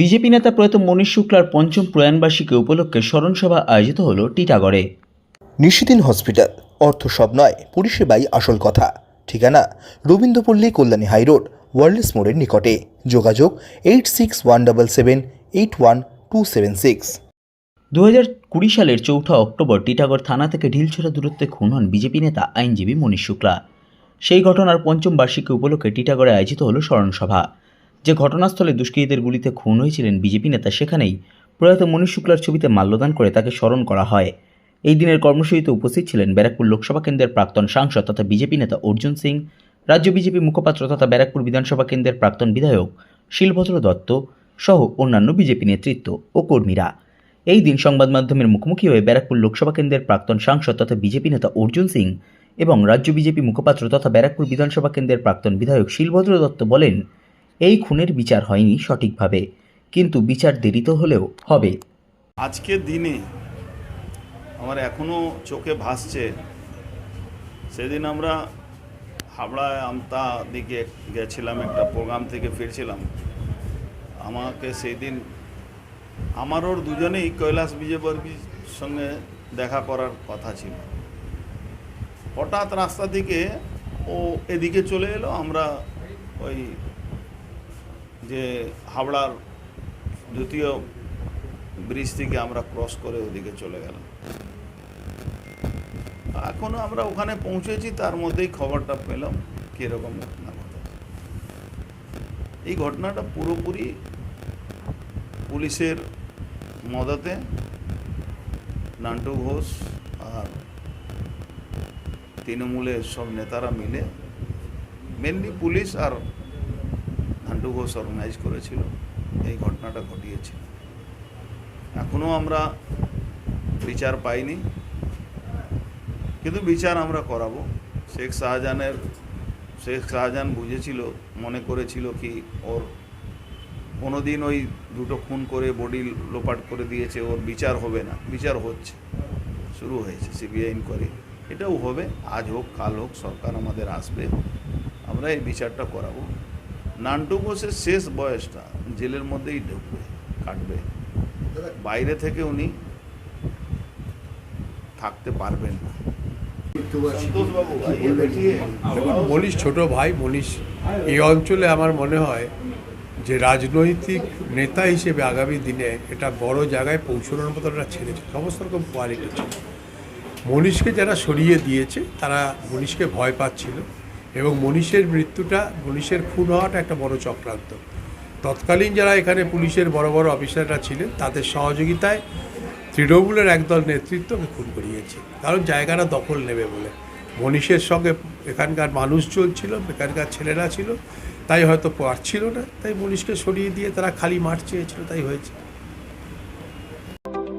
BJP নেতা প্রয়াত মনীষ শুক্লার পঞ্চম প্রয়াণবার্ষিকী উপলক্ষে স্মরণসভা আয়োজিত হল টিটাগড়ে। নিশিদিন হসপিটাল অর্থ সব নয় পরিষেবাই আসল কথা। ঠিকানা রবীন্দ্রপল্লী কল্যাণী হাইরোড ওয়ার্ল্ডস মোড়ের নিকটে। যোগাযোগ eight six one double seven eight one two seven six. দু হাজার কুড়ি সালের চৌঠা অক্টোবর টিটাগড় থানা থেকে ঢিলছোড়া দূরত্বে খুন হন বিজেপি নেতা আইনজীবী মনীষ শুক্লা। সেই ঘটনার পঞ্চম বার্ষিকী উপলক্ষে টিটাগড়ে আয়োজিত হল স্মরণসভা। যে ঘটনাস্থলে দুষ্কৃতীদের গুলিতে খুন হয়েছিলেন বিজেপি নেতা, সেখানেই প্রয়াত মনীষ শুক্লার ছবিতে মাল্যদান করে তাকে স্মরণ করা হয়। এই দিনের কর্মসূচিতে উপস্থিত ছিলেন ব্যারাকপুর লোকসভা কেন্দ্রের প্রাক্তন সাংসদ তথা বিজেপি নেতা অর্জুন সিং, রাজ্য বিজেপি মুখপাত্র তথা ব্যারাকপুর বিধানসভা কেন্দ্রের প্রাক্তন বিধায়ক শিলভদ্র দত্ত সহ অন্যান্য বিজেপি নেতৃত্ব ও কর্মীরা। এই দিন সংবাদ মাধ্যমের মুখোমুখি হয়ে ব্যারাকপুর লোকসভা কেন্দ্রের প্রাক্তন সাংসদ তথা বিজেপি নেতা অর্জুন সিং এবং রাজ্য বিজেপি মুখপাত্র তথা ব্যারাকপুর বিধানসভা কেন্দ্রের প্রাক্তন বিধায়ক শিলভদ্র দত্ত বলেন এই খুনের বিচার হয়নি সঠিকভাবে, কিন্তু বিচার দেরিতে হলেও হবে। আজকের দিনে আমার এখনও চোখে ভাসছে, সেদিন আমরা হাবড়ায় আমতা দিকে গেছিলাম, একটা প্রোগ্রাম থেকে ফিরছিলাম। আমাকে সেই দিন আমার ওর দুজনেই কৈলাস বিজয়বর্গীর সঙ্গে দেখা করার কথা ছিল। হঠাৎ রাস্তা থেকে ও এদিকে চলে এলো, আমরা ওই যে হাওড়ার দ্বিতীয় ব্রিজ থেকে আমরা ক্রস করে ওদিকে চলে গেলাম। এখনও আমরা ওখানে পৌঁছেছি, তার মধ্যেই খবরটা পেলাম কীরকম ঘটনা ঘটে এই ঘটনাটা পুরোপুরি পুলিশের মদতে নান্টু ঘোষ আর তৃণমূলের সব নেতারা মিলে মেনলি পুলিশ আর নান্টু ঘোষ অর্গানাইজ করেছিল, এই ঘটনাটা ঘটিয়েছিল। এখনও আমরা বিচার পাইনি, কিন্তু বিচার আমরা করাবো। শেখ শাহজাহানের, শেখ শাহজাহান বুঝেছিল, মনে করেছিল কি ওর কোনোদিন ওই দুটো খুন করে বডি লোপাট করে দিয়েছে, ওর বিচার হবে না, বিচার হচ্ছে, শুরু হয়েছে সিবিআই ইনকোয়ারি এটাও হবে, আজ হোক, কাল হোক, সরকার আমাদের আসবে, আমরা এই বিচারটা করাবো। নান্টু ঘোষের শেষ বয়সটা জেলের মধ্যেই ঢুকবে কাটবে। বাইরে থেকে উনি থাকতে পারবেন না। মনীষ ছোট ভাই মনীষ এই অঞ্চলে আমার মনে হয় যে রাজনৈতিক নেতা হিসেবে আগামী দিনে এটা বড় জায়গায় পৌঁছানোর মতো একটা ছেড়েছে সমস্ত রকম কোয়ালিটি ছিল। মনীষকে যারা সরিয়ে দিয়েছে তারা মনীষকে ভয় পাচ্ছিল। এবং মনীষের মৃত্যুটা, মনীষের খুন হওয়াটা একটা বড় চক্রান্ত। তৎকালীন যারা এখানে পুলিশের বড় বড় অফিসাররা ছিলেন, তাদের সহযোগিতায় তৃণমূলের একদল নেতৃত্বকে খুন করিয়েছে। কারণ জায়গাটা দখল নেবে বলে। মনীষের সঙ্গে এখানকার মানুষ চলছিল, এখানকার ছেলেরা ছিল, তাই হয়তো পারছিল না। তাই মনীষকে সরিয়ে দিয়ে তারা খালি মাঠ চেয়েছিল, তাই হয়েছে।